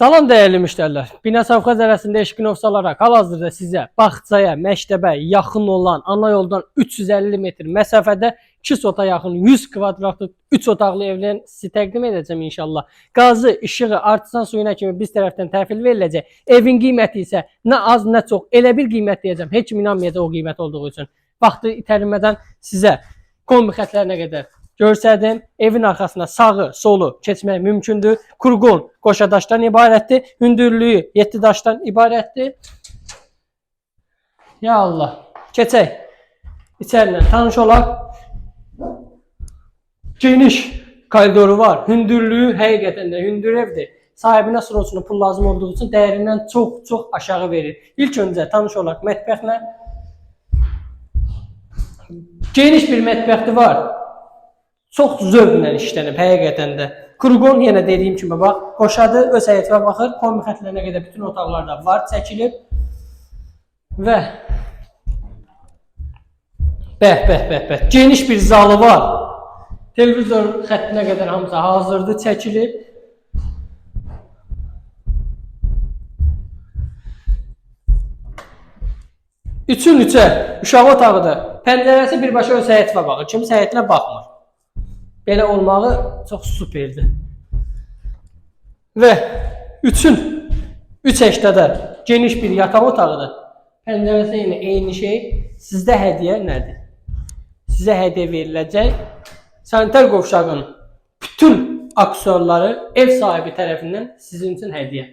Salam dəyərli müştərilər. Bina Savxaz ərazisində eşqinov salaraq hal-hazırda sizə bağçaya, məktəbə yaxın olan ana yoldan 350 metr məsafədə 2 sota yaxın 100 kvadratlıq 3 otaqlı evlərin sizi təqdim edəcəm inşallah. Qazı, işığı, artisan suyuna kimi biz tərəfdən təhvil veriləcək. Evin qiyməti isə nə az, nə çox elə bir qiymət deyəcəm. Heç kim inanmayacaq o qiymət olduğu üçün. Vaxtı itərmədən sizə kombi xətlərinə qədər görsədim. Evin arxasına sağı, solu keçmək mümkündür. Kurqon qoşa daşdan ibarətdir. Hündürlüyü 7 daşdan ibarətdir. Ya Allah. Keçək. İçərilə tanış olaq. Geniş koridoru var. Hündürlüyü həqiqətən də hündür evdir. Sahibinə sırasına pul lazım olduğu üçün dəyərindən çox çox aşağı verir. İlk öncə tanış olaq mətbəxlə. Geniş bir mətbəxi var. Çox zövqlə işlənib həqiqətən də. Kurqon yenə dediyim kimi bax, qoşadı, öz həyətinə baxır, kombi xətlərinə qədər bütün otaqlarda var çəkilib. Və Bəh, bəh, bəh, bəh. Geniş bir zalı var. Televizor xəttinə qədər hamısı hazırdır, çəkilib. Üçün üçə uşaq otağıdır. Pəncərəsi birbaşa öz həyətinə baxır. Kimsə həyətinə baxmır. Belə olmağı çox superdir. Və üçün 3 hektada geniş bir yataq otağıdır. Pəncərəsi yenə eyni şey. Sizdə hədiyyə nədir? Sizə hədiyyə veriləcək sanitar qovşağın bütün aksiyonları ev sahibi tərəfindən sizin üçün hədiyyə.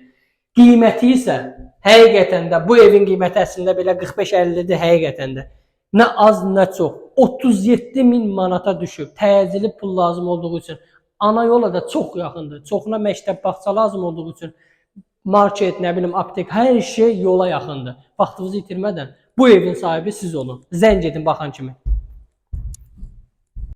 Qiyməti isə həqiqətən də bu evin qiyməti əslində belə 45-50-dir həqiqətən də. Nə az, nə çox. 37 min manata düşüb. Təcili pul lazım olduğu üçün. Ana yola da çox yaxındır. Çoxuna məktəb, bağça lazım olduğu üçün market, nə bilim, aptek, hər şey yola yaxındır. Vaxtınızı itirmədən bu evin sahibi siz olun. Zəng edin baxan kimi.